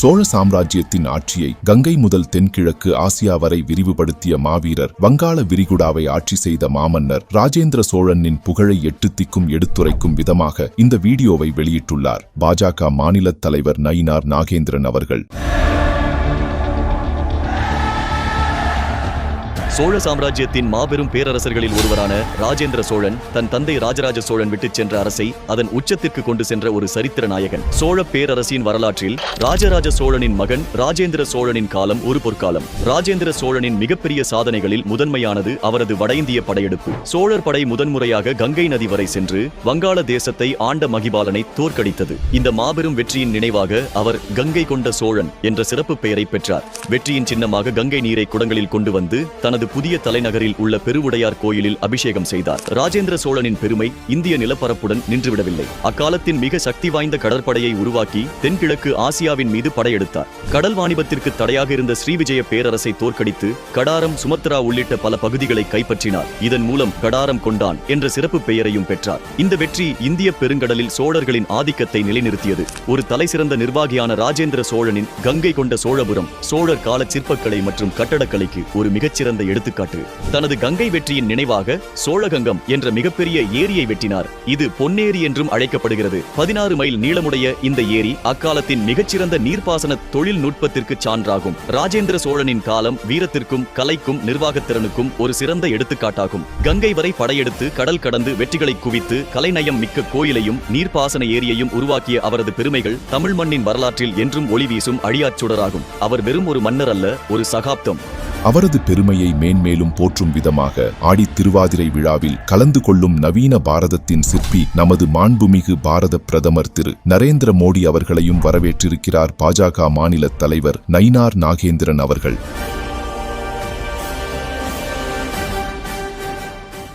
சோழ சாம்ராஜ்யத்தின் ஆட்சியை கங்கை முதல் தென்கிழக்கு ஆசியா வரை விரிவுபடுத்திய மாவீரர் வங்காள விரிகுடாவை ஆட்சி செய்த மாமன்னர் ராஜேந்திர சோழனின் புகழை எட்டுத்திக்கும் எடுத்துரைக்கும் விதமாக இந்த வீடியோவை வெளியிட்டுள்ளார். பாஜக மாநில தலைவர் நயினார் நாகேந்திரன் அவர்கள். சோழ சாம்ராஜ்யத்தின் மாபெரும் பேரரசர்களில் ஒருவரான ராஜேந்திர சோழன் தன் தந்தை ராஜராஜ சோழன் விட்டுச் சென்ற அரசை அதன் உச்சத்திற்கு கொண்டு சென்ற ஒரு சரித்திர நாயகன். சோழ பேரரசின் வரலாற்றில் ராஜராஜ சோழனின் மகன் ராஜேந்திர சோழனின் காலம் ஒரு பொற்காலம். ராஜேந்திர சோழனின் மிகப்பெரிய சாதனைகளில் முதன்மையானது அவரது வட இந்திய படையெடுப்பு. சோழர் படை முதன்முறையாக கங்கை நதி வரை சென்று வங்காள தேசத்தை ஆண்ட மகிபாலனை தோற்கடித்தது. இந்த மாபெரும் வெற்றியின் நினைவாக அவர் கங்கை கொண்ட சோழன் என்ற சிறப்பு பெயரை பெற்றார். வெற்றியின் சின்னமாக கங்கை நீரை குடங்களில் கொண்டு வந்து தனது புதிய தலைநகரில் உள்ள பெருவுடையார் கோயிலில் அபிஷேகம் செய்தார். ராஜேந்திர சோழனின் பெருமை இந்திய நிலப்பரப்புடன் நின்றுவிடவில்லை. அக்காலத்தின் மிக சக்தி வாய்ந்த கடற்படையை உருவாக்கி தென்கிழக்கு ஆசியாவின் மீது படையெடுத்தார். கடல் வாணிபத்திற்கு தடையாக இருந்த ஸ்ரீவிஜய பேரரசை தோற்கடித்து கடாரம் சுமத்ரா உள்ளிட்ட பல பகுதிகளை கைப்பற்றினார். இதன் மூலம் கடாரம் கொண்டான் என்ற சிறப்பு பெயரையும் பெற்றார். இந்த வெற்றி இந்திய பெருங்கடலில் சோழர்களின் ஆதிக்கத்தை நிலைநிறுத்தியது. ஒரு தலைசிறந்த நிர்வாகியான ராஜேந்திர சோழனின் கங்கை கொண்ட சோழபுரம் சோழர் கால சிற்பக்கலை மற்றும் கட்டடக்கலைக்கு ஒரு மிகச்சிறந்த எடுத்துக்காட்டு தனது கங்கை வெற்றியின் நினைவாக சோழகங்கம் என்ற மிகப்பெரிய ஏரியை வெட்டினார். இது பொன்னேரி என்றும் அழைக்கப்படுகிறது. பதினாறு மைல் நீளமுடைய இந்த ஏரி அக்காலத்தின் மிகச்சிறந்த நீர்ப்பாசன தொழில்நுட்பத்திற்கு சான்றாகும். ராஜேந்திர சோழனின் காலம் வீரத்திற்கும் கலைக்கும் நிர்வாகத்திறனுக்கும் ஒரு சிறந்த எடுத்துக்காட்டாகும். கங்கை வரை படையெடுத்து கடல் கடந்து வெற்றிகளை குவித்து கலைநயம் மிக்க கோயிலையும் நீர்ப்பாசன ஏரியையும் உருவாக்கிய அவரது பெருமைகள் தமிழ் மண்ணின் வரலாற்றில் என்றும் ஒளி வீசும் அழியாச்சுடராகும் அவர் வெறும் ஒரு மன்னர் அல்ல ஒரு சகாப்தம். அவரது பெருமையை மேன்மேலும் போற்றும் விதமாக ஆடித் திருவாதிரை விழாவில் கலந்து கொள்ளும் நவீன பாரதத்தின் சிற்பி நமது மாண்புமிகு பாரத பிரதமர் திரு நரேந்திர மோடி அவர்களையும் வரவேற்றிருக்கிறார் பாஜக மாநில தலைவர் நயினார் நாகேந்திரன் அவர்கள்.